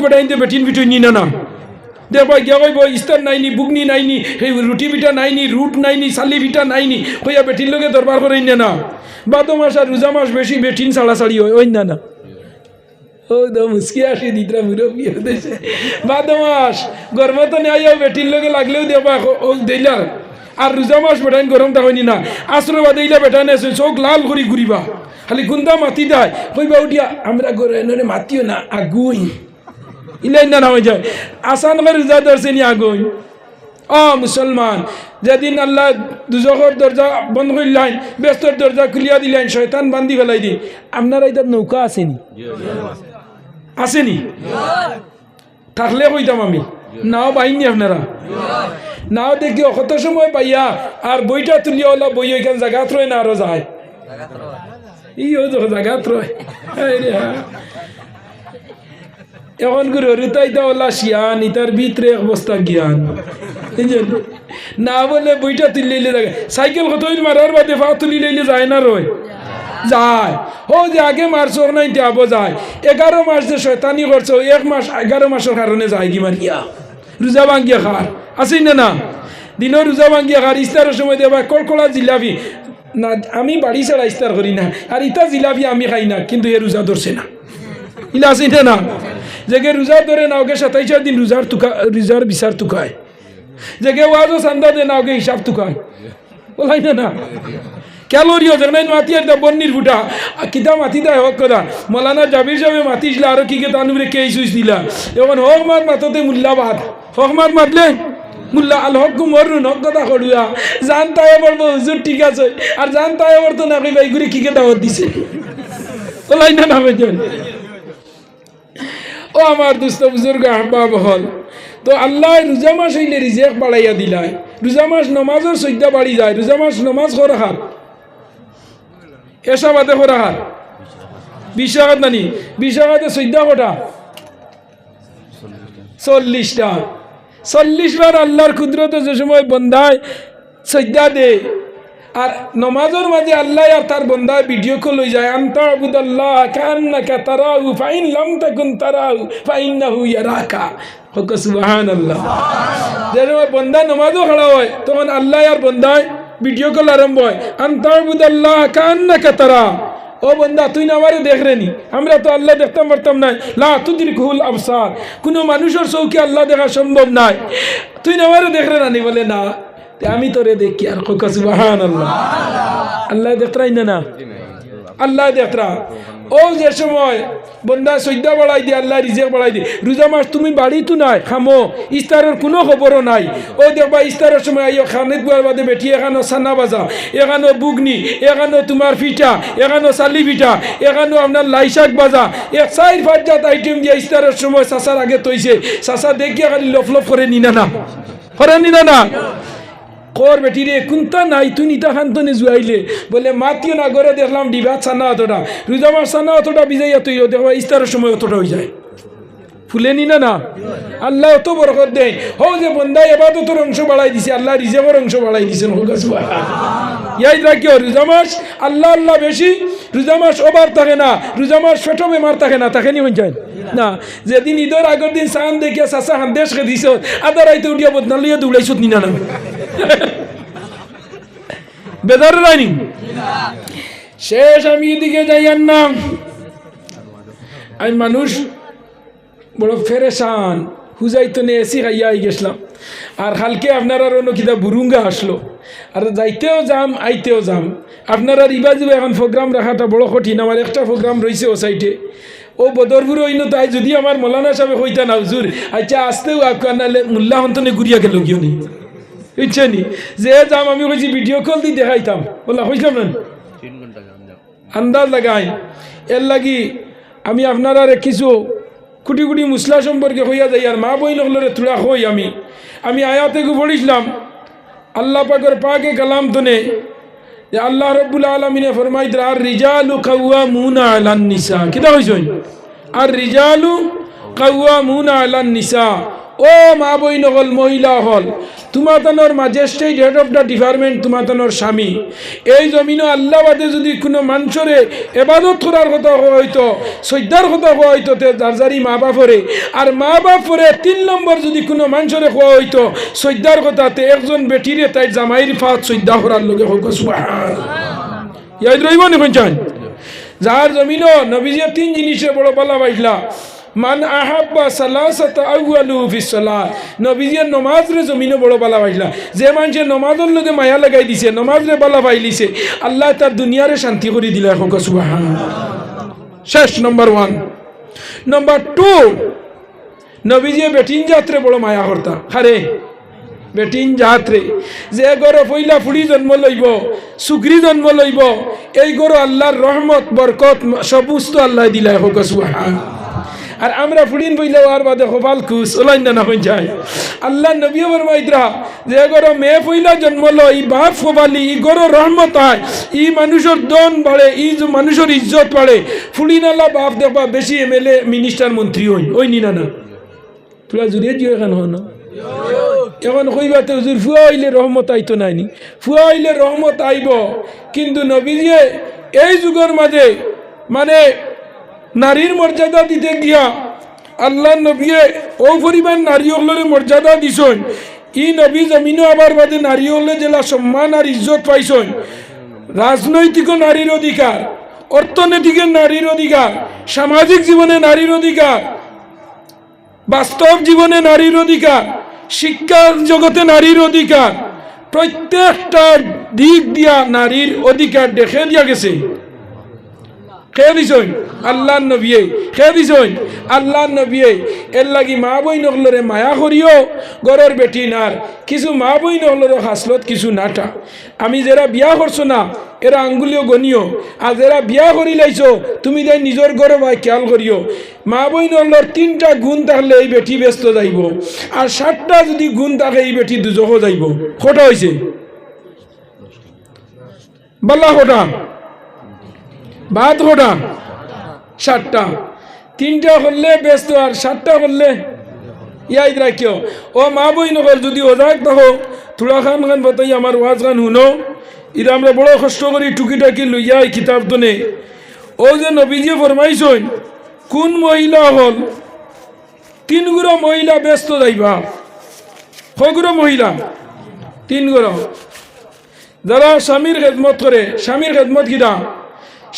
বড় ইন্দে বেটিন বিটুই নি না না দেখবা গিয়া কইব ইস্তার নাইনি বুগনি নাইনি সেই রুটি পিঠা নাইনি রুট নাইনি সালি পিঠা নাইনি কইয়া বেটির লগে দরবার করে না না বাদ মাস আর রোজা মাস বেশি বেটিন ছাড়ি হয় ওই না ও দো মুসকি আসি দিদরা মুরব্বী দেশে বাদ মাস গরম তো নেই বেটির লগে লাগলেও দেবা আর রোজা মাস বেটাইন গরম তা হয়নি না। আশ্রয় বাদাইলা বেটাইন আছে, চোখ লাল করি ঘুরিবা। খালি গুন্দা মাতি দেয়। কইবা উঠিয়া, আমরা নরে মাতিও না আগুই ইলাই না হয়ে যায়। আসান করে রোজা ধরছে নি আগুই অ, মুসলমান, যেদিন আল্লাহ দুজখর দরজা বন্ধ করিলেন ব্যস্তর দরজা খুলিয়া দিলেন, শয়তান বান্ধি ফেলাই দিন আপনারা এটার নৌকা আসেনি আসেনি থাকলে কইতাম আমি। নাও পাইনি আপনারা। নাও দেখি, কত সময় পাইয়া আর বইটা তুলিয়া ওলা বই ওইখান জায়গা রয় না আরও যায়? ই ও দেখো জায়গা রয়। এখন করে রুতাইতা ওলা শিয়ান, ইতার ভিতরে এক বস্তা জ্ঞান? না বলে বইটা তুলিলে জায়গা সাইকেল কত মারার বাদে ফা তুলি লইলে যায় না রয়? যায়। ও যে আগে মারছ নাই যাব যায়। এগারো মাস যে শয়তানি করছ, এক মাস, এগারো মাসের কারণে যায় কি মারিয়া? রোজা ভাঙ্গিয়া খার আছেই না না দিনের রোজা ভাঙ্গিয়া খার ইস্তারের সময় দেবা কলকলা জিলাপি না আমি বাড়ি ছাড়া ইস্তার করি না আর ইতা জিলাপি আমি খাই না কিন্তু এ রোজা ধরছে না ইলা আছে না যেগে রোজা ধরে না ওকে সাতাইশার দিন রোজার তুকা রোজার বিচার তুকায় যেগে ওয়াজও চান্দা দে না ওকে হিসাব তুকায় বলাই না না ক্যালোরিও জানাই মাতি আর বন্নির ফুটা। কিতা মাতি দেয় হক কথা? মলানা জাবির যাবে মাতিছিল আরও কি কে তানুরে কে সুইচ দিলা। এখন হক মাত মাততে মূল্যাবাদ হক মাত মাতলে? মুল্লা আল হক মরুন হক কথা কড়ুয়া। জান তাই বলব হুজুর ঠিক আছে। আর জান তাই তো না কইবা এইগুলি কি কে দাওয়াত দিছে। বলাই না না বেজন ও আমার দুস্থ বুজুর্গ আহবাব হল তো আল্লাহ রোজা মাস হইলে রিজেক বাড়াইয়া দিলায়। রোজা মাস নমাজের সৈদ্যা বাড়ি যায়। রোজা মাস নমাজ কর হাত। এসা বাদে করা হাত বিশ টাকাত নানি বিশ টাকাতে সৈদ্যা কটা? চল্লিশটা। চল্লিশ বার আল্লাহর ক্ষুদ্রত যে সময় বন্ধায় সৈদ্যা দে। আর নমাজের মাঝে আল্লাহ আর তার বন্ধায় ভিডিও কল হয়ে যায়, আন্তা আবুদাল্লাহ কান্নাকা তারাহু ফাইন লাম তাকুন তারাহু ফাইন্নাহু ইয়ারাকা। হক সুবহান আল্লাহ যে সময় বন্দা নমাজও খাড়া হয়, তখন আল্লাহ আর বন্ধায় ভিডিও কল আরম্ভ হয়। আন্তাবুদাল্লাহ কান্না কাতারা তারা। ও বন্ধা তুই না আমারে দেখ রেনি আমরা তো আল্লাহ দেখতাম পারতাম নাই। লা তুদির কুহুল আবসার। কোনো মানুষের চৌকি আল্লাহ দেখা সম্ভব নাই। তুই না আমারে দেখ রে নানি বলে, না। আমি তোরে দেখি আর কোকা বাহান আল্লাহ আল্লাহ দেখতরাই না না? আল্লাহ দেখতরা ও যে সময় বন্দা সৈদ্যা বাড়াই দিয়ে, আল্লাহ রিজেক বাড়াই দিয়ে, রোজা মাস তুমি বাড়ি তো নাই, খামো, ইস্তারের কোনো খবরও নাই। ও দেখবা ইস্তারের সময় আইও খানিক বুয়ার বাদে বেটি এখানো সান্না বাজা এখানো বুগনি এখানো তোমার পিঠা এখানো চালি পিঠা এখানো আপনার লাইশাক বাজা। এক চার পাঁচ জাত আইটেম দিয়ে ইস্তারের সময় চাচার আগে তৈছে চাচা দেখিয়া খালি লফ লফ করে নিনা না। করে নিনা না। কর বেটি রে কুন্তা নাই? তুই নিতা খান্তনে জুয়াইলে। বলে মাতিও না করে দেখলাম, ডিবা ছানা অতটা। রোজা সানা অতটা বিজাইয়া তুই দেখবা ইস্তারের সময় অতটা হয়ে যায়। ফুলে নি না না? আল্লাহ অত বরকত দেয়। হো যে এবার তোর অংশ বাড়াই দিছে, আল্লাহ রিজেকের অংশ বাড়াই দিছেন হোক ইয়াই রাখিও রোজা মাস, আল্লাহ আল্লাহ বেশি, রোজা মাস ওবার থাকে না, রোজা মাস ফেটো বেমার থাকে না তাকে নি যায় না, যেদিন ঈদের আগের দিন সান দেখিয়া চাচা হান দেশ খে দিছ আদার আইতে উঠিয়া বদনালিয়া দৌড়াইছত নি না না। বেদার শেষ আমি এদিকে যাইয়ার নাম আমি মানুষ বড় ফেরেশান। হুজাইতো নে এসি খাইয়া আই গেছিলাম। আর হালকে আপনার আর অন্য কিতা বুরুঙ্গা আসলো। আর যাইতেও যাম আইতেও যাম। আপনার আর ইবা যাবে এখন প্রোগ্রাম রাখাটা বড় কঠিন। আমার একটা প্রোগ্রাম রয়েছে ও সাইডে ও বদরপুর হইন তাই যদি আমার মৌলানা সাহেব হইতা না হুজুর আচ্ছা আসতেও আপনার নাহলে মোল্লা হন্তনে ঘুরিয়া গেল গিয়ে নি? বুঝছেনি যে যাম আমি কইছি ভিডিও কল দিয়ে দেখাইতাম। বললাম হইতাম না? আন্দাজ লাগাই। এর লাগি আমি আপনার আর কিছু কুটি কুটি মুসলা সম্পর্কে হইয়া যাই আর মা বই নকলরে তুড়া হই আমি। আমি আয়াতে গু পড়িছিলাম, আল্লাহ পাকর পাকে কালাম তনে, যে আল্লাহ রব্বুল আলমিনে ফরমাইত আর রিজালু কাউয়া মুনা আলান নিসা। কিতা হয়েছ আর রিজালু কাউয়া মুনা আলান নিসা। ও মা বই নকল মহিলা হল। তোমাতানোর magistrate head of the department তোমাতানোর স্বামী। এই জমিনও আল্লাহ বাদে যদি কোনো মানুষরে এবাদত করার কথা হয়তো, শ্রদ্ধার কথা হওয়া হইতো তে যার যারি মা বাপরে আর মা বাপরে তিন নম্বর যদি কোনো মানুষরে হওয়া হইতো শ্রদ্ধার কথাতে একজন বেটিরে তাই জামাইর ফাত শ্রদ্ধা করার লোকে হোক ইয়াদ রইব নি যার জমিনও নবীজে তিন জিনিসে বড় বলা বাইলা মান আহাব্বা সালাসাত আউয়ালু ফিস সালাহ নবীজির নমাজ রে জমিনে বড় বালা পাইলা যে মানুষে নমাজের লগে মায়া লাগাই দিছে নমাজ রে বালা পাইলিছে আল্লাহ তার দুনিয়ারে শান্তি করে দিলে এখন সুবহান শেষ নম্বর ওয়ান নম্বর টু নবীজি বেটিন যাত্রে বড় মায়া করতা। হারে বেটিন যাত্রে। যে গর পইলা ফুড়ি জন্ম লইব, সুগ্রি জন্ম লইব, এই গর আল্লাহর রহমত, বরকত সমস্ত আল্লাহ দিলাই হোক সুবহান আর আমরা ফুড়িন বইলে আর বাদে কপাল খুশ ওলাইন না হয়ে যায়। আল্লাহ নবী বরমাইদ্রা যে গর মেয়ে পইলা জন্ম ই বাপ কপালি ই গর রহমত হয় ই মানুষের দন বাড়ে, ই মানুষের ইজ্জত বাড়ে। ফুড়িন আল্লাহ বাপ দেখবা বেশি এম এল এ মিনিস্টার মন্ত্রী হই ওই নি না। তোরা জুড়ে দিও এখানে হন এখন কইবাতে হুজুর, ফুয়া হইলে রহমত আইতো নাইনি। ফুয়া হইলে রহমত আইব, কিন্তু নবীজিয়ে এই যুগের মাঝে মানে নারীর মর্যাদা দিতে গিয়া আল্লাহ নবীয়ে, ও পরিমাণ নারী হলরে মর্যাদা দিছন। ই নবী জমিনও আবার বাদে নারী হলে জেলা সম্মান আর ইজ্জত পাইছন। রাজনৈতিক নারীর অধিকার, অর্থনৈতিক নারীর অধিকার, সামাজিক জীবনে নারীর অধিকার, বাস্তব জীবনে নারীর অধিকার শিক্ষার জগতে নারীর অধিকার, প্রত্যেকটা দিক দিয়া নারীর অধিকার দেখে দিয়া গেছে। খেয়ে দিছই আল্লাহ নবিয়ে খেয়ে দিছই আল্লাহ নবিয়ে। এর লাগি মা বই নকলরে মায়া করিও, গরের বেটি নার। কিছু মা বই নকলরে হাসলত, কিছু নাটা। আমি যারা বিয়া করছ না, এরা আঙ্গুলিও গনিও আর যারা বিয়া করি লাইছো, তুমি তাই নিজের গরো ভাই খেয়াল করিও। মা বই নকলর তিনটা গুণ থাকলে এই বেটি ব্যস্ত যাইব। আর সাতটা যদি গুণ থাকে, এই বেটি দুজকও যাইব। কটা হয়েছে বল্লা কটা? ভাত কটা? সাতটা। তিনটা করলে ব্যস্ত আর সাতটা করলে ইয়াদ রাখিও। ও মা বই নকল যদি ওজাক দেখো তুলা খান খান বতাই আমার ওয়াজ খান শুনো। এটা আমরা বড় কষ্ট করি টুকি টাকি লইয়া এই কিতাব তনে ও যে নবীজি ফরমাইছইন কোন মহিলা হল তিনগুলো মহিলা ব্যস্ত যাইবা। কগুলো মহিলা তিনগুলো যারা স্বামীর খেদমত করে, স্বামীর খেদমত কিনা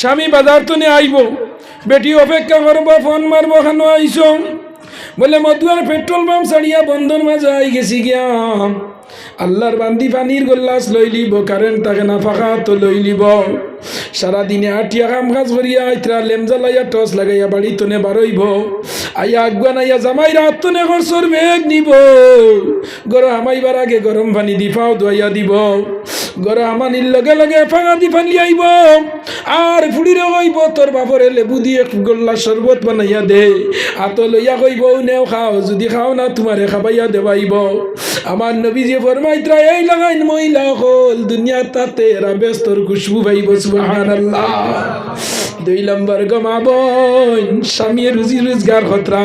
স্বামী বাজার তো নিয়ে আইব বেটি অপেক্ষা করব, ফোন মারব, খানো, আইস। বলে মধুয়ার পেট্রোল পাম্প ছাড়িয়া বন্ধন মাঝে আই গেছি গিয়া। আল্লাহর বান্দি পানির গোল্লাস লই লিব কারেন্ট তাকে না ফাঁকা তো লই লিব। সারাদিনে আটিয়া কাম কাজ করিয়া আইতরা লেমজা লাইয়া টস লাগাইয়া বাড়ি তনে বারইব আইয়া আগুয়া নাইয়া জামাই রাত তনে খরচর বেগ নিব। গর হামাইবার আগে গরম পানি দি পাও দোয়াইয়া দিব। গর আমানির লগে লগে ফাঁকা দি ফালি আইব। আর ফুড়িরে কইব তোর বাপরে লেবু দিয়ে গোল্লা শরবত বানাইয়া দে। আত লইয়া কইব নেও খাও, যদি খাও না তোমারে খাবাইয়া দেবাইব। আমার নবী যে ফরমাইত্রা এই লাগাইন মহিলা হল দুনিয়া তাতে এরা ব্যস্তর খুশবু ভাইব সুবহানাল্লাহ। দুই নম্বর গমাবন স্বামী রুজি রোজগার খতরা।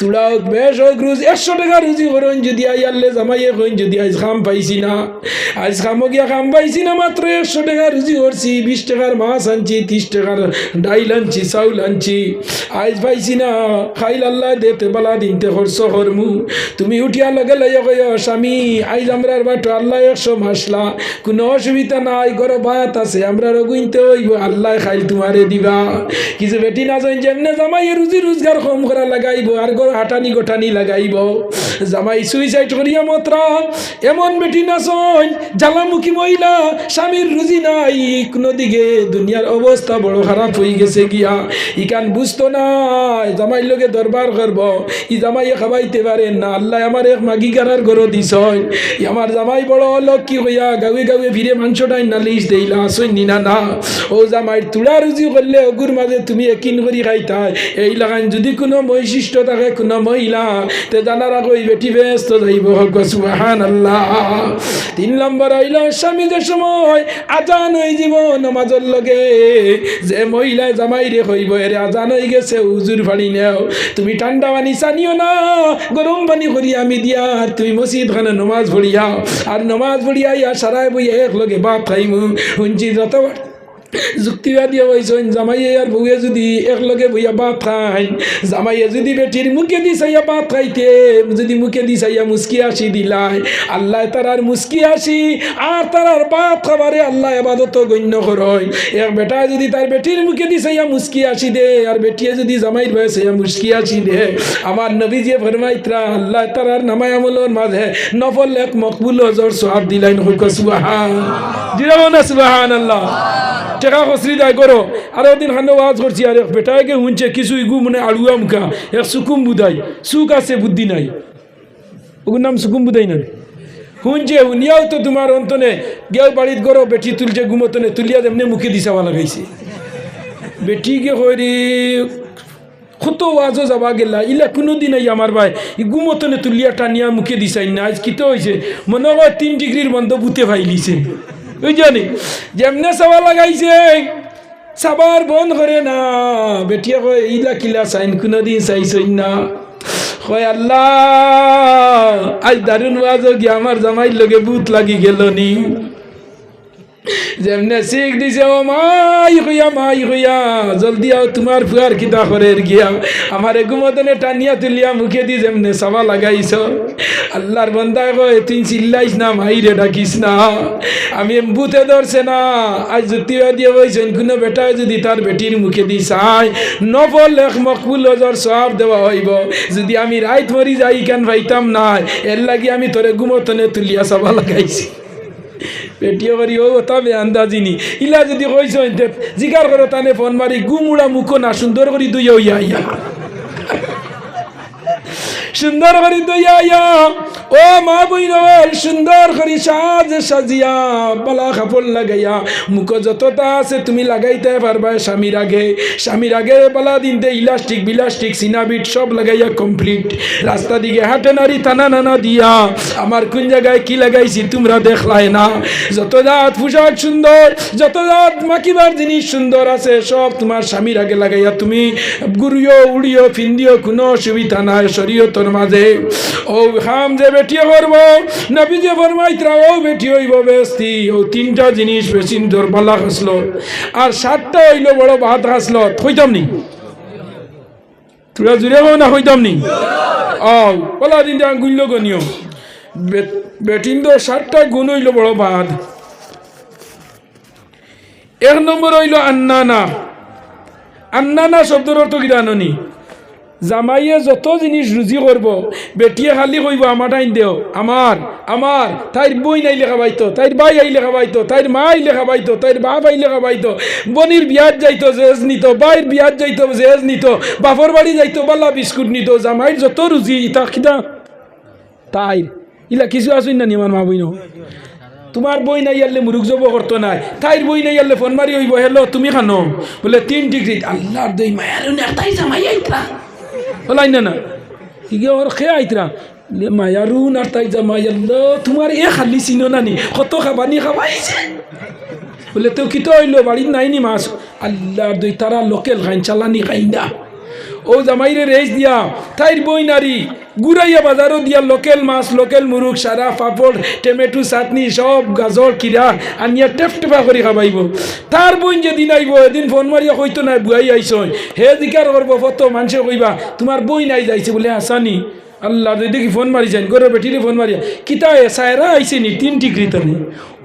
তুলা হোক বেশ হোক রুজ, একশো টাকা রুজি করুন যদি আই আল্লে জামাইয়ে কইন যদি আজ খাম পাইছি না। আজ খামো গিয়া খাম পাইছি না মাত্র একশো টাকা রুজি করছি বিশ টাকার মাছ আনছি, ত্রিশ টাকার ডাইল আনছি, চাউল আনছি। আজ পাইছি না, খাইল আল্লাহ দেতে বালা দিনতে খরচ হরমু তুমি উঠিয়া লগে লইয়া কই স্বামী, আইজ আমরার বাটো আল্লাহ একশো মাসলা। কোনো অসুবিধা নাই গরো বাত আছে আমরা রগুইতে হইব, আল্লাহ খাইল তোমারে দিবা। কিছু বেটি না যেমনে জামাই রুজি রোজগার কম করা লাগাইব, আর গরো হাটানি গোটানি লাগাইব। জামাই সুইসাইড করিয়া মাত্রা এমন বেটি না সই জ্বালামুখী মহিলা, স্বামীর রুজি নাই। কোনো দিকে দুনিয়ার অবস্থা বড় খারাপ হয়ে গেছে গিয়া। ইকান বুঝতো না জামাই লোকে দরবার করব। ই জামাইয়ে খাবাইতে পারেন না, আল্লাহ আমার এক মাগি গানার ঘর দিস আমার জামাই বড় লক্ষ্মী হইয়া গাঁয়ে গাঁয়ে ফিরে মাংসটাই নালিশ দেইলা আসই নিনা না ও জামাই তুলা রুজি করলে অগুর মাঝে তুমি একিন করি খাইতাই। এই লাগান যদি কোনো বৈশিষ্ট্য থাকে, কোনো মহিলা, তে জানারা কই বেটি ব্যস্ত তিন নম্বর হইল স্বামী যে সময় আজান হয়ে যাব নমাজর লগে, যে মহিলায় জামাই রে হইব, এরে আজান হয়ে গেছে উজুর ফাড়ি নেও। তুমি ঠান্ডা পানি চানিও না, গরম পানি করি আমি দিয়া, আর তুমি মসজিদ খানে নমাজ পড়িয়াও আর নমাজ পড়িয়া ইয়া সারাই বই এক লগে বাপ খাইমু। শুনছি যত যুক্তিবাদী হয়েছেন জামাইয়ে আর বউয়ে যদি একলগে বইয়া ভাত খাই জামাইয়ে যদি বেটির মুখে দি চাইয়া ভাত খাইতে, যদি মুখে দি চাইয়া মুসকি আসি দিলাই আল্লাহ তারার মুসকি আসি আর তারার ভাত খাবারে আল্লাহ এবাদত গণ্য করয় এক বেটা যদি তার বেটির মুখে দি চাইয়া মুসকি আসি দে, আর বেটিয়ে যদি জামাইর বয়ে চাইয়া মুসকি আসি দে, আমার নবী যে ফরমাইত্রা, আল্লাহ তারার নামায় আমলের মাঝে নফল এক মকবুল হজর সোহাব দিলাইন হইক সুবাহান দিলাম না সুবাহান আল্লাহ টেকা খসরি দায় করো। আর ওদিন হানো ওয়াজ করছি, আর এক বেটাকে হুঁচে কিছু ইগু মানে আড়ুয়া মুখা। এক সুকুম বুদাই, সুখ আছে, বুদ্ধি নাই। ওগুর নাম সুকুম বুদাই না। শুনছে শুনিয়াও তো তোমার অন্তনে, গেও বাড়িত গরো বেটি তুলছে ঘুমতনে তুলিয়া যেমনি মুখে দিছাবা লাগাইছে বেটিকে হরি কত ওয়াজও যাবা গেলা, ইলা কোনো দিন আই আমার ভাই গুমতনে তুলিয়া টানিয়া মুখে দিছাই না, আজ কিতো হয়েছে মনে হয় তিন ডিগ্রির বন্ধ বুতে ফাইলিছে জানি যেমনে চাবা লাগাইছে চাবার বন্ধ করে না। বেটিয়া কয়, ইলা কিলা চাইন কোনো দিন চাইছই না। কয়, আল্লাহ, আজ দারুণ গিয়ে আমার জামাইর লগে বুত লাগি গেল নি যেমনে শিখ দিছে, ও মাই হইয়া মাই হইয়া জলদি আও, তোমার ফুয়ার কিতা করে গিয়া। আমার ঘুমতনে টানিয়া তুলিয়া মুখে দি যেমনে সাবা লাগাইছ। আল্লাহর বন্দা কয়, তুই চিল্লাইস না, মাই রে, ডাকিস না। আমি বুতে ধরছে না। আজ যুক্তিবা দিয়ে বলছেন কোনো বেটা যদি তার বেটির মুখে দি চাই নফল লেখ মকবুল হজর সব দেওয়া হইব। যদি আমি রাইত মরি যাই, কেন ভাইতাম না এর লাগি আমি তোরে ঘুমতনে তুলিয়া সাবা লাগাইছি। পেটিও করি ও তবে আন্দাজিনি। ইলা যদি কইস জিগার করো তানে ফোন মারি, গুমুড়া মুখো না সুন্দর করি দুই ইয়া ইয়া। সুন্দর করি দইয়া ইয়া ও মা বইন সুন্দর করি সাজ সাজিয়া, বালা কাপড় লাগাইয়া, মুখ যতটা আছে তুমি লাগাইতে পারবা স্বামীর আগে। স্বামীর আগে বালা দিনতে ইলাস্টিক, বিলাস্টিক, সিনাবিট সব লাগাইয়া কমপ্লিট রাস্তা দিকে হাটে নারী টানা নানা দিয়া, আমার কোন জায়গায় কি লাগাইছি তোমরা দেখলাই না। যত জাত পোশাক সুন্দর, যত জাত মাকিবার জিনিস সুন্দর আছে, সব তোমার স্বামীর আগে লাগাইয়া তুমি গুড়িও উড়িও, ফিন্দিও, কোনো অসুবিধা নাই শরীয়তর মাঝে। ও হাম যে বেটিয়ে করব নবী যে ফরমাইতরা, ও বেটি হইব বেস্তি। ও তিনটা জিনিস বেশি দরবালা হাসলো আর সাতটা হইল বড় ভাত হাসলো হইতাম নি? তোরা জুড়ে না হইতাম নি? ও বলা দিন গুল্য গনিও বেটিন তো সাতটা গুণ হইল বড় ভাত। এক নম্বর হইল আন্নানা। আন্নানা শব্দর অর্থ কি জাননি জামাইয়ে যত জিনিস রুজি করব বেটিয়ে খালি কইব আমার টাইম দেও। আমার আমার তাইর বই নাই লেখা পাইতো তাইর ভাই আইলে খাবাইতো তাইর মা আইলে খাবাইতো তাইর বাপ আইলে খাবাইতো বনির বিয়াত যাইতো, জেজ নিত বাইর বিয়াত যাইতো, জেজ নিত বাপর বাড়ি যাইতো বাল্লা বিস্কুট নিত জামাইর যত রুজি ইতা খিদা। তাইর ইলা কিছু আসুন না নি আমার মা বই তোমার বই নাই আনলে মুরুখ জব করতো নাই। তাইর বই নাই আনলে ফোন মারি হইব হেলো তুমি খানো? বলে, তিন ডিগ্রি আল্লাহর দই মায়ার তাই জামাই আইতরা বলাই না না কি ওর খে আইতরা মায়ারুন আর তাই জামাই আল্লাহ তোমার এ খালি চিনো নানি কত খাবানি খাবাইছে বলে তো কিতো হইল বাড়ির নাইনি মাছ আল্লাহ দুই তারা লোকেল খাইন চালানি খাইন না ও জামাইরে রেস দিয়া, তাইর বই নারী, গুড়াইয়া বাজারও দিয়া লোকেল মাছ, লোকেল মুরুখ সারা পাপড়, টমেটো, চাটনি, সব গাজর কিরা আনিয়া টেপ টেপা করে খাবাইব। তার বোন যেদিন আইব, এদিন ফোন মারিয়া কইতো নাই বুয়াই আইস হে জিকার করব ফটো মানুষে কইবা তোমার বই নাই যাইছে বলে আসানি আল্লাহ দেখি ফোন মারি যান গরো বেটিরে ফোন মারিয়া কিতা সায়রা আইছে নি, তিন টিকরি তানি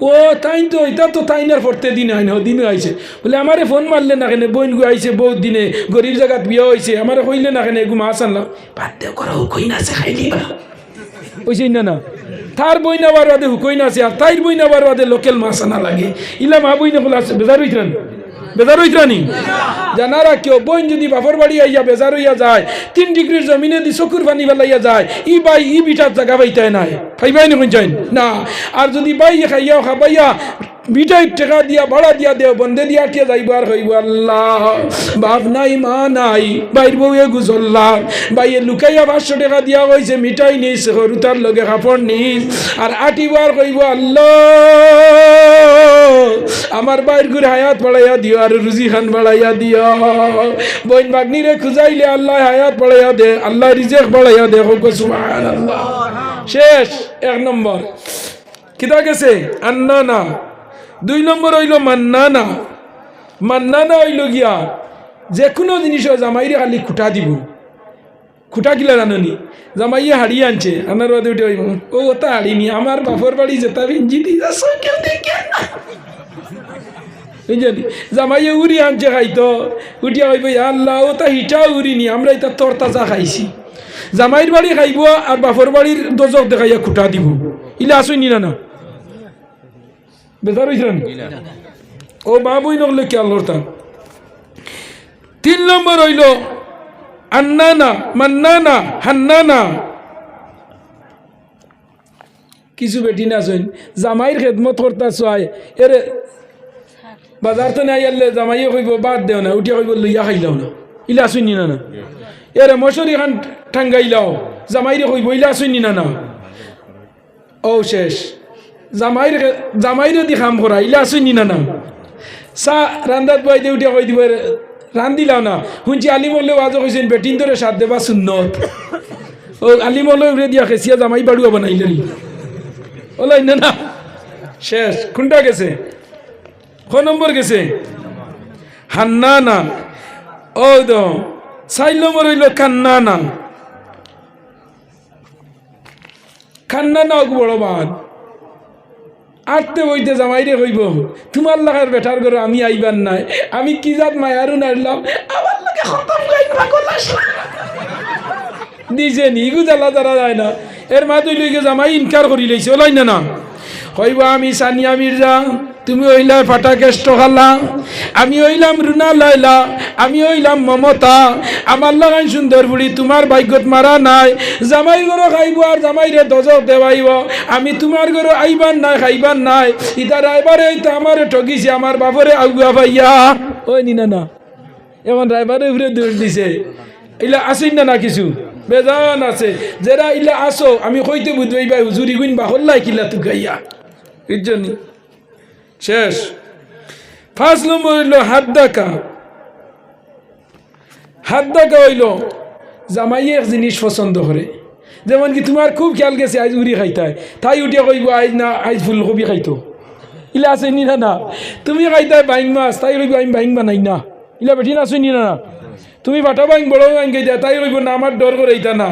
ও তাই তো, এটা তো তাইনার পড়তে দিন হয় না দিনও আইছে। বলে, আমারে ফোন মারলে না কেন বোন গু আইছে বহুত দিনে, গরিব জায়গাত বিয়ে হয়েছে আমারে কইলে না কেন, এগু মাছ আনলাম। বাদ দেও করো কই না আছে, খাই দিবা। ওইছে না না, তার বই নাবার বাদে হুকই না আছে, আর তাইর বই নাবার বাদে লোকেল মাছ আনা লাগে। ইলা মা বই না বলে আছে, বেজার হইতরান বেজার হইতরানি জানারা কেউ বইন যদি বাপর বাড়ি আইয়া বেজার হইয়া যায়, তিন ডিগ্রির জমিনে দি চকুর পানি ফেলাইয়া যায়, ই বাই ই বিটার জায়গা পাইতাই নাই। ফাইবাই নি না। আর যদি বাই খাইয়াও খাবাইয়া মিঠাই টেকা দিয়া, ভাড়া দিয়া দেও বন্ধে দিয়া টিয়া যাইব আর হইব আল্লাহ। বাপ নাই, মা নাই, বাইর বউয়ে গুজল্লাম বাইয়ে লুকাইয়া পাঁচশো টাকা দিয়া কইছে, মিঠাই নিস সরু তার লগে কাপড় নিস। আর আটিবার কইব, আল্লাহ। আমার বাইর ঘুরে হায়াত বাড়াইয়া দিও, আর রুজি খান বাড়াইয়া দিও। বইন বাগনিরে খুঁজাইলে আল্লাহ হায়াত বাড়াইয়া দে, আল্লাহ রিজেক বাড়াইয়া দে, হোক শেষ, এক নম্বর। কিতা গেছে? আন্না না দুই নম্বর হইল মান্না না মান্না না হইল গিয়া, যে কোনো জিনিস জামাইরে খালি খুঁটা দিব। খুঁটা কিলা জাননি জামাইয়ে হাড়ি আনছে আনার বাদে উঠে ও ওটা হাড়ি নি আমার বাপর বাড়ি যেতা ভিঞ্জি দি যাস কেউ দেখে বুঝলি জামাইয়ে উড়ি আনছে খাইতো উঠিয়া হইব আল্লাহ ও তা হিটা উড়ি নি আমরা এটা তর তাজা খাইছি জামাইর বাড়ি খাইব আর বাপর বাড়ির দজক দেখাইয়া খুঁটা দিব ইলা আসুই না না বেজার হয়েছিল ও মা বই নগলে খেয়াল করতাম তিন নম্বর হইল আন্নানা মান্নানা হান্নানা কিছু বেটি না শোন জামাইর খেদমত করতা চাই এরে বাজার তো নাই আনলে জামাইয়ে কইব বাদ দেও না উঠিয়া কইব লইয়া খাইলাও না ইলা শুনি না না এরে মশরি খান ঠাঙ্গাইলাও জামাইরে কইব ইলা শুনি না না ও শেষ জামাইর জামাইরে দি কাম করা ইলা শুনি না না চা রান্দাত বই দিয়ে উঠিয়া কই দিব রান্দিলাও না। শুনছি আলিমলে ওয়াজও কইছেন বেটিন ধরে সাত দেবা সুন্নত। ও আলিমলে উড়ে দিয়া খেসিয়া জামাই বাড়ুয়া বানাইলে ওলাই না না। শেষ। কোনটা গেছে? ক নম্বর গেছে? হান্না না ও তো চার নম্বর হইল কান্না না কান্না না বড় বাদ। আটতে বইতে জামাইরে কইব তোমার লাগার বেটার করে আমি আইবার নাই। আমি কি জাত মায়ারু নাড়লাম আমার লাগে খতম দিছে নি। জ্বালা জ্বালা যায় না। এর মা তুই লইকে জামাই ইনকার করি লইছে, ওলাই না না। কইব, আমি সানিয়া মির্জা, তুমি হইলা ফাটা কেষ্ট খালা। আমি হইলাম রুনা লাইলা আমি হইলাম মমতা। আমার লাগান সুন্দর বুড়ি, তোমার ভাগ্যত মারা নাই। জামাই গরো খাইব আর জামাই রে দজক দেওয়াইব। আমি তোমার গরো আইবার নাই খাইবার নাই। ইতার আইবারে তো আমারে ঠকিছে আমার বাপরে আগুয়া ভাইয়া। ওই নিনা না, এমন ড্রাইভারে ঘুরে দৌড় দিছে। ইলা আসেন না না কিছু? বেজান আছে। যারা ইলা আসো, আমি কইতে বুঝবাই ভাই, হুজুরি গুইন বা হল্লাই কিলা তু গাইয়া। বুঝছনি শেষ। ফার্স্ট নম্বর হইল হাত ডাকা। হাত ডাকা হইল। জামাইয়ে এক জিনিস পছন্দ করে। যেমন কি তোমার খুব খেয়াল গেছে আজ উড়ি খাইতায় তাই উঠিয়া কইব আজ না আজ ফুলকবি খাইতো। ইলা আছে নি না না? তুমি খাইতায় বাইং মাছ, তাই কইব, আমি বাইং বানাই না। ইলা বেঠি না শুনি না? তুমি বাটা বাইং বড় বাইং খাইতা তাই কইব, না, আমার ডর করে ইতা না।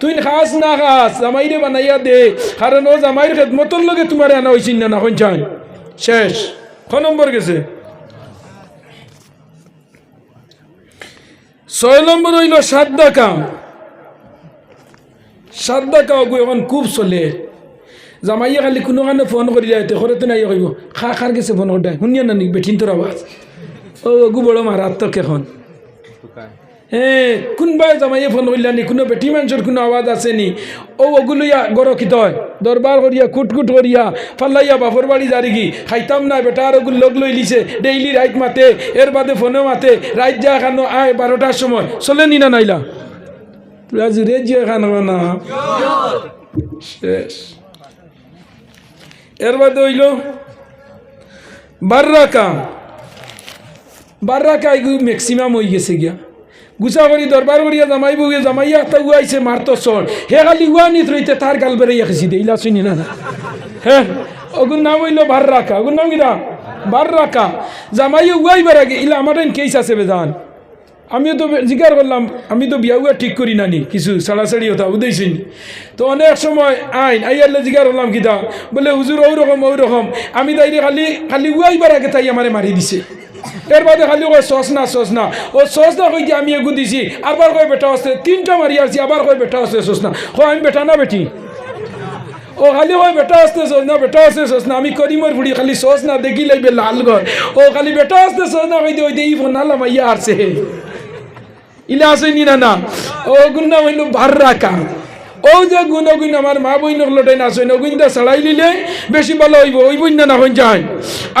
তুই খাস না খাস জামাইরে বানাইয়া দে। কারণ ও জামাইর খেদমতর লগে তোমার আনা হয়েছিল না না কইছান শেষ। ক নম্বর গেছে? ছয় নম্বর হইল সাদ্দা কাউ। সাদ্দা কাউ গো এখন খুব চলে। জামাইয়া খালি কোনো কারণে ফোন কৰি যায় ঘৰতে নাই কইব খা, খাৰ গেছে ফোন করে শুনিয়ে না নি বেঠিন তোর আওয়াজ ও গু বড় মারাত্মক এখন। হ্যাঁ কোনবাই জামাইয়ে ফোন করলা নি কোনো বেটি মানুষের কোনো আওয়াজ আছে নি? ও ওগুলোইয়া গরকিত দরবার করিয়া কুটকুট করিয়া ফাল্লাইয়া বাপর বাড়ি কি খাইতাম না বেটা আর ওগুলো লগ লই লিছে। ডেইলি রাইত মাতে এর বাদে ফোনে মাতে। রাইত যা খানো আয় বারোটার সময়। চলে নি না নাইলা? তোরা জুড়ে যে খানো না? শেষ। এর বাদে হইল বার্রাকা বার্রাকা এগু ম্যাক্সিমাম হয়ে গেছে গিয়া। গুছা করি দরবার করিয়া জামাই বউয়ে জামাইয়া আত্মা উয়াইছে মারতো চর হে খালি উয়া নিত রইতে তার গাল বেড়ে খেছি দে ইলা শুনি না হ্যাঁ ওগুন নাম হইল বার রাখা ওগুন নাম কিরা বার রাখা জামাইয়া উয়াই বেড়াগে ইলা আমার কেস আছে বেজান। আমিও তো জিজ্ঞার করলাম, আমি তো বিয়া ঠিক করি নানি, কিছু সাড়াসাড়ি হতা বুঝেছি তো অনেক সময় আইন আইয়ারলে জিজ্ঞার করলাম কিতা, বলে হুজুর ওই রকম ওই রকম আমি তাইরে খালি খালি উয়াইবার আগে তাই আমারে মারি দিছে। এর বাদে খালি কয় সস না সস না ও সস না কই আমি এগু দিছি, আবার কয়, বেটা আসছে তিনটা মারি আসছি আবার কয়, বেটা আসছে সস না কয়, আমি বেটা না বেটি? ও খালি কয়, বেটা আসতে সস না বেটা আসতে সস না আমি করিমর ফুড়ি খালি সস না দেখি লাইবে লাল ঘর। ও খালি, বেটা আসতে সস না কই দে ওই দে ই ফোনালাম আইয়া আসছে ইলা আছে নি না। না গুন্না হইল বার রাখা যে গুণ আমার মা বই নকলটাই নাচেন অগুণটা ছাড়াই দিলে বেশি ভালো হইব, ওই বই না হইন যায়।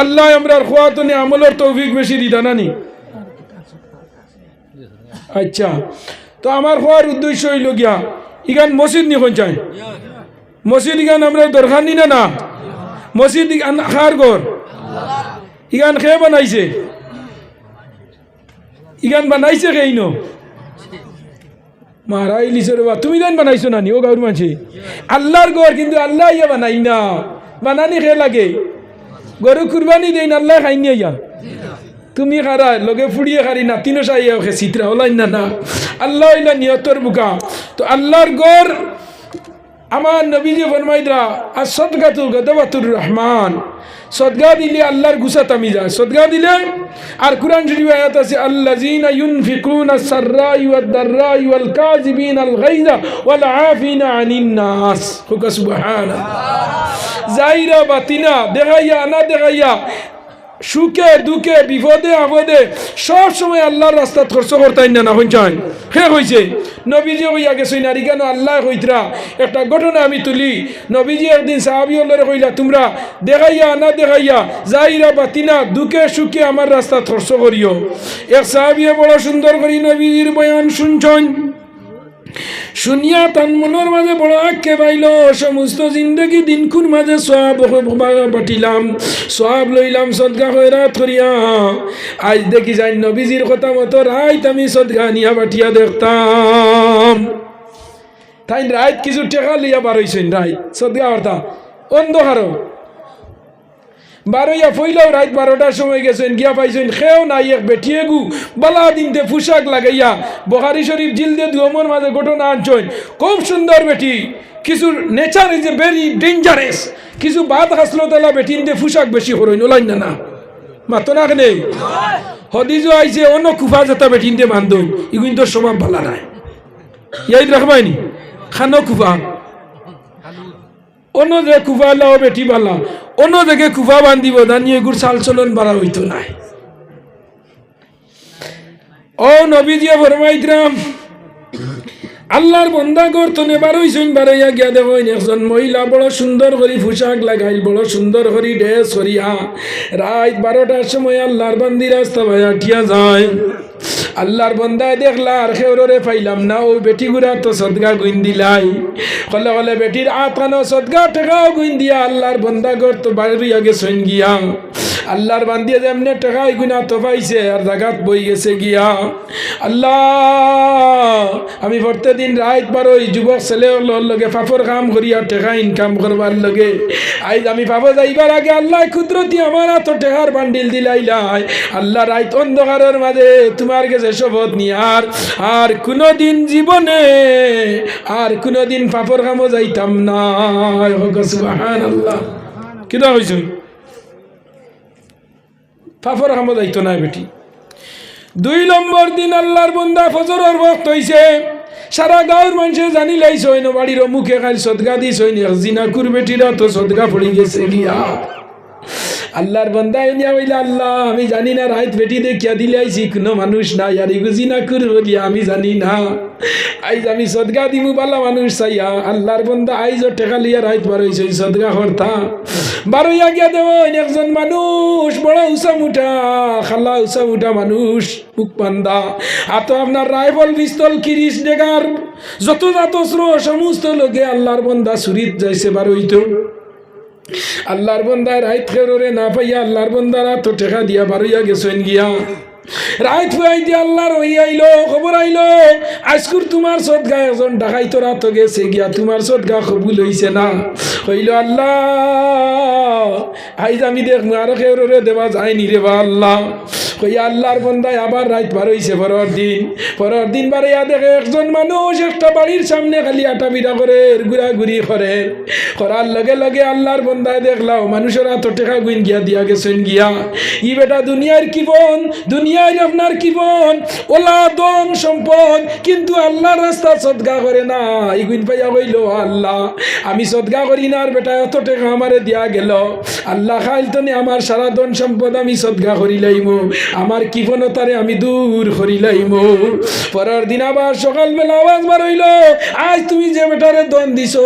আল্লাহ আমরা খোয়াতনে আমলের তৌফিক বেশি দিতা নানি আচ্ছা তো আমার হওয়ার উদ্দেশ্য হইল গিয়া, ইগান মসজিদ নি চাই মসজিদ ইগান আমরা দরকার নি না না? মসজিদ ইগান খার ঘর? ইগান খেয়ে বানাইছে? ইগান বানাইছে খেই ন মারা ইলিছে রে বা তুমি দেন বানাইছো নানি ও গাঁর মানছি আল্লাহর ঘর কিন্তু আল্লাহ ইয়া বানাই না। বানানি খেয়ে লাগে? গরু কুরবানি দেই না আল্লাহ খাই নিয়ে ইয়া। তুমি খারা লগে ফুড়িয়ে খারি না তিনো সাই ওকে চিত্রা হলাই না না। আল্লাহ ইলা নিয়তর বুকা। তো আল্লাহর গড় আমার নবীজি ফরমাইদরা আর সদগাতুল গদবাতুর রহমান সদগা দিলে আল্লাহর গুসা তামি যায় সদগা দিলে আর কুরআন শরীফ আয়াত আছে আল্লাযীনা ইউনফিকুনা সাররাই ওয়াদ দাররাই ওয়াল কাযিবিনা আল গায়যা ওয়াল আফিনা আনিন নাস হুকা সুবহানাল্লাহ জাইরা বাতিনা দেখাইয়া না দেখাইয়া সুখে, দুঃখে, বিপদে, আপদে, সব সময় আল্লাহর রাস্তা খরচ করতাই না না হইছেন হে হয়েছে নবীজি হইয়া গেছে, নারী কেন আল্লাহ হইতরা একটা ঘটনা আমি তুলি। নবীজি একদিন সাহাবি হলরে কইলা, তোমরা দেখাইয়া না দেখাইয়া যাইরা বাতিনা দুঃখে, সুখে আমার রাস্তা খরচ করিও। এক সাহাবিয়ে বড় সুন্দর করি নবীজির বয়ান শুনছেন। শুনিয়া তান মনের মাঝে বড় আক্ষে পাইল, সমস্ত জিন্দগি দিনকুর মাঝে সব বাটিলাম সব লইলাম সদগা হয়ে রাত করিয়া আজ দেখি যাই নবীজির কথা মতো রাইত আমি সদগা নিয়া বাটিয়া দেখতাম। তাই রাইত কিছু টেকা লইয়া বারইছেন রাইত সদগা অর্থা অন্ধকারও বারোইয়া ফইলাও রাত বারোটার সময় গেছেন, গিয়া পাইছেন, খেও নাই এক বেটিয়ে গু বালা দিনতে পোশাক লাগাইয়া বহারি শরীফ জিলদে দুয়মর মাঝে ঘটনা আনছেন। খুব সুন্দর বেটি, কিছু nature is a very dangerous. কিছু বাদ হাসলো তালা বেটি ইন্দে পোশাক বেশি হরইন, ওলাইন না না। মাতো না কেনে? হদিজও আইছে, অন্য কুফা যেতা বেটি ইন্দে বান্ধন ইগুন তো সমাপ ভালা নাই। ইয়াই রাখবাইনি খানো কুফা। অন্য যে কুফা লাও বেটি বালা অন্য দিকে কুফা বান্ধিব দাঁড়িয়ে এগুর চাল চলন বাড়া হইতো নাই ও নবী দিয়ে ফরমাইতরাম আল্লাহর বন্দা করতো নেবার হইছেন বারইয়া গিয়া দেখেন একজন মহিলা, বড় সুন্দর করি পোশাক লাগাইল, বড় সুন্দর করি ড্রেস করিয়া রাত বারোটার সময় আল্লাহর বান্দি রাস্তা ভাইয়া ঠিয়া যায়। আল্লাহর বন্দায় দেখলা আর খেউরে পাইলাম না ও বেটি গুড়া তো সদগা গুইন দিলাই। কলে কলে বেটির আতানো সদগা টেকাও গুইন দিয়া আল্লাহর বন্দা গর তো বাইরে গেছেন গিয়া। আল্লাহর বান্দিয়ে যেমনে টেকাই গুনা তো পাইছে আর জাগাত বই গেছে গিয়া, আল্লাহ, আমি প্রত্যেকদিন রাত বারো এই যুবক ছেলে লগে পাপর কাম করিয়া টেকা ইনকাম করবার লগে। আইজ আমি পাবো যাইবার আগে আল্লাহ কুদরতি আমার এত টেকার বান্ডিল দিলাইলাই আল্লাহ রাত অন্ধকারের মাঝে তোমার কাছে শপথ নিয়ার আর কোনোদিন জীবনে, আর কোনোদিন পাপর কামও যাইতাম না আল্লাহ কিনা হয়েছে পাপর আহমদ যাইতো না বেটি। দুই নম্বর দিন আল্লাহর বন্দা ফজরের বক্ত হইছে। সারা গাঁর মানুষে জানি লাইছে হইন বাড়ির মুখে খালি সদগা দিস হইনি জিনাকুর বেটিরা তো সদগা পড়ে গেছে গিয়া। আল্লাহর বন্দা এনিয়া বইলে আল্লাহ, আমি জানি না, রাইত বেটি দেখিয়া দিলে আইছি, কোনো মানুষ না ইয়ার ইগুজি না কর বলিয়া আমি জানি না। আইজ আমি সদগা দিমু, বালা মানুষ চাইয়া, আল্লাহর বন্দা আইজ টেকা লিয়া রাইত বার হইছে সদগা করতা বারোইয়া গিয়া দেব একজন মানুষ, বড় উষা মুঠা খাল্লা উষা মুঠা মানুষ, মুখ পান্দা আত আপনার রাইফল, পিস্তল, কিরিশ, ডেগার যত যত সমস্ত লোকে আল্লাহর বন্দা সুরিত যাইছে, বারোইতো। আল্লাহর বন্দায় রাইত খেরোরে না পাইয়া আল্লাহর বন্দারা তো টেকা দিয়া বারইয়া গেছেন গিয়া। রাইত ফুয়াই দিয়া আল্লাহর ওই আইলো, খবর আইলো, আজকুর তোমার সদগা একজন ডাকাই তো গেছে গিয়া, তোমার সদগা কবুল হইছে না। হইল আল্লাহ, আইজ আমি দেখ আর খেরোরে দেবা যায়নি রে বা আল্লাহ। কইয়া, আল্লাহর বন্দায় আবার রাইত বার হইছে পরের দিন। পরের দিন বারে দেখে একজন মানুষ একটা বাড়ির সামনে খালি আটা বিটা করে ঘুরাঘুরি করে। করার লগে লগে আল্লাহর বন্দায় দেখলাও, মানুষের এত টেকা গুইন গিয়া দিয়া গেছেন গিয়া। ই বেটা দুনিয়ার কিবন দুনিয়ায় আপনার কিবন ওলা দন সম্পদ, কিন্তু আল্লাহর রাস্তা সদগা করে না। ইগুইন পাইয়া কইল আল্লাহ, আমি সদগা করি না আর বেটা, এত টাকা আমারে দিয়া গেল। আল্লাহ খাইল তো আমার সারা ধন সম্পদ আমি সদগা করি লাইম। আমার কিফনতারে আমি দূর করি লাইম। পরের দিন আবার সকালবেলা আওয়াজ বার হইল, আজ তুমি যে বেটারে দন দিছো,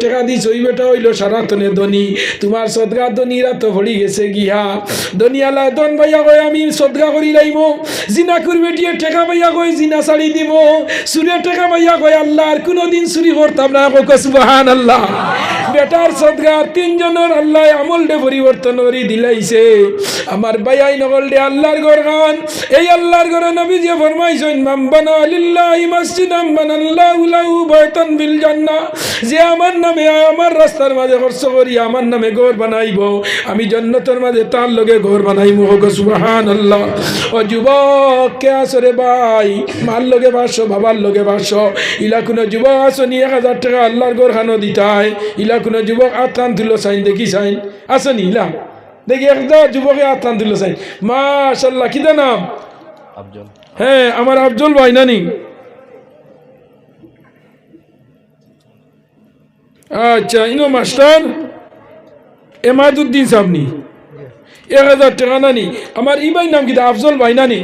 টেকা দিছো ওই বেটা হইল সারাতনে ধনী। তোমার সদগা ধনীরা তো গেছে গিয়া। ধনিয়ালা দন ভাইয়া কই আমি সদগা করি লাইম জিনা করবে দিয়ে টেকা ভাইয়া কই জিনা দিব। সুরে টেকা ভাইয়া কই আল্লাহ আর কোনোদিন চুরি করতাম না আল্লাহ বেটার সদগা তিনজনের আল্লাহ পরিবর্তন করি দিলাইছে। আমার বাইয়াই নগল ডে আল্লাহর ঘর গান এই আল্লাহর ঘরে নবী যে ফরমাইছেন মাম্বানা লিল্লাহি মাসজিদাম বানাল্লাহু লাহু বাইতান বিল জান্নাহ। যে আমার নামে, আমার রাস্তার মাঝে খরচ করি আমার নামে ঘর বানাইব। আমি জান্নাতের মাঝে তার লগে ঘর বানাইব হোক সুবহানাল্লাহ। ও যুবক কে আসরে ভাই? মার লগে বাসো বাবার লগে বাসো। ইলা কোনো যুবক আসো নি? এক হাজার টাকা আল্লাহর ঘর খানো দিতাই। ইলা কোনো যুবক আত্রান তুলো সাইন? দেখি সাইন। আসনি ইলা? দেখি একটা যুবকে আত্রান তুলো সাইন। মাশাল্লাহ কি নাম আফজল। হ্যাঁ আমার আফজল ভাই নানি? আচ্ছা ইনো মাস্টার এমায়দুদ্দিন সামনি। এক হাজার টাকা নানি। আমার ই ভাই নাম কি? আফজল ভাই নানি।